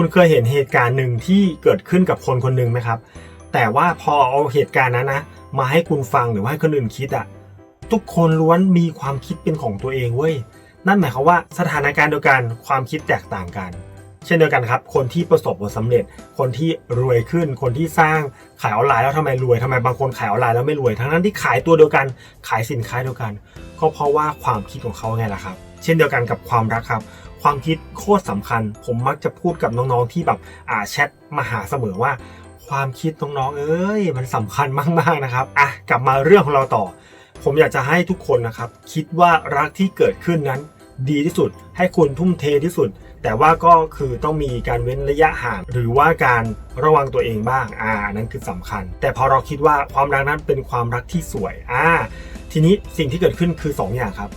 คุณเคยเห็นเหตุการณ์หนึ่งที่เกิดขึ้นกับคนคนหนึ่งไหมครับ แต่ว่าพอเอาเหตุการณ์นั้นนะมาให้คุณฟังหรือว่าให้คนอื่นคิดอะทุกคนล้วนมีความคิดเป็นของตัวเองเว้ยนั่นหมายความว่าสถานการณ์เดียวกันความคิดแตกต่างกัน เช่นเดียวกันครับ คนที่ประสบผลสำเร็จ คนที่รวยขึ้น คนที่สร้างขายออนไลน์แล้วทำไมรวยทำไมบางคนขายออนไลน์แล้วไม่รวย ทั้งนั้นที่ขายตัวเดียวกัน ขายสินค้าเดียวกัน ก็เพราะว่าความคิดของเขาไงล่ะครับ เช่นเดียวกันกับความรักครับ ความคิดโคตรสำคัญ ผมมักจะพูดกับน้องๆที่แบบอ่าแชทมาหาเสมอว่า ความคิดน้องๆเอ้ยมันสำคัญมากๆนะครับอะกลับมาเรื่องของเราต่อ ผมอยากจะให้ทุกคนนะครับ คิดว่ารักที่เกิดขึ้นนั้น ดีที่สุด ให้คุณทุ่มเทที่สุด แต่ว่าก็คือต้องมีการเว้นระยะห่างหรือว่าการระวังตัวเองบ้างอ่านั้นคือสำคัญ แต่พอเราคิดว่าความรักนั้นเป็นความรักที่สวยอ่าทีนี้สิ่งที่เกิดขึ้นคือ 2 อย่างครับ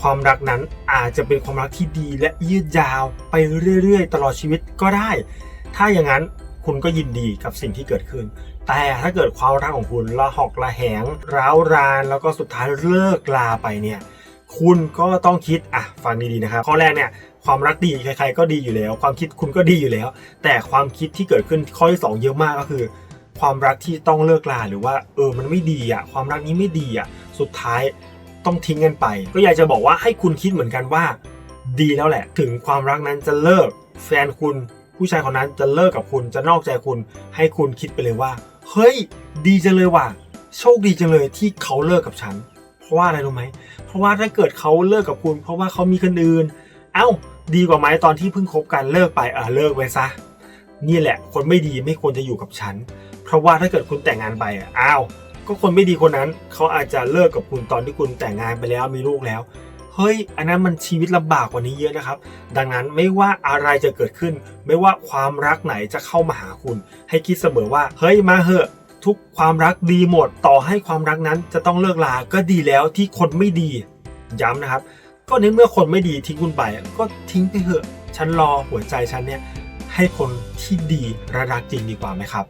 ความรักนั้นอาจจะเป็นความรักที่ดีและยืดยาวไปเรื่อยๆ ตลอดชีวิตก็ได้ ถ้าอย่างนั้นคุณก็ยินดีกับสิ่งที่เกิดขึ้น แต่ถ้าเกิดความรักของคุณละหอกละแหง ร้าวราน แล้วก็สุดท้ายเลิกลาไปเนี่ย คุณก็ต้องคิด อะ ฟังดีๆนะครับ ข้อแรกเนี่ย ความรักดีใครๆก็ดีอยู่แล้ว ความคิดคุณก็ดีอยู่แล้ว แต่ความคิดที่เกิดขึ้นข้อที่สองเยอะมากก็คือ ความรักที่ต้องเลิกลาหรือว่า เออ มันไม่ดีอะ ความรักนี้ไม่ดีอะ สุดท้าย ต้องทิ้งกันไป ก็อยากจะบอกว่าให้คุณคิดเหมือนกันว่า ดีแล้วแหละ ถึงความรักนั้นจะเลิก แฟนคุณผู้ชายคนนั้นจะเลิกกับคุณจะนอกใจคุณ ให้คุณคิดไปเลยว่า เฮ้ย ดีจังเลยว่ะโชคดีจังเลยที่เขาเลิกกับฉัน เพราะว่าอะไรรู้ไหม เพราะว่าถ้าเกิดเขาเลิกกับคุณ เพราะว่าเขามีคนอื่น เอ้า ดีกว่าไหมตอนที่เพิ่งคบกันเลิกไปเออเลิกไปซะนี่แหละ คนไม่ดีไม่ควรจะอยู่กับฉัน เพราะว่าถ้าเกิดคุณแต่งงานไปอะอ้าว ก็คนไม่ดีคนนั้นเขาอาจจะเลิกกับคุณตอนที่คุณแต่งงานไปแล้วมีลูกแล้ว เฮ้ย อันนั้นมันชีวิตลำบากกว่านี้เยอะนะครับ ดังนั้นไม่ว่าอะไรจะเกิดขึ้น ไม่ว่าความรักไหนจะเข้ามาหาคุณ ให้คิดเสมอว่า เฮ้ยมาเหอะทุกความรักดีหมด ต่อให้ความรักนั้นจะต้องเลิกลา ก็ดีแล้วที่คนไม่ดี ย้ำนะครับ ก็ในเมื่อคนไม่ดีทิ้งคุณไป ก็ทิ้งไปเถอะ ฉันรอหัวใจฉันเนี่ยให้คนที่ดีและรักจริงดีกว่าไหมครับ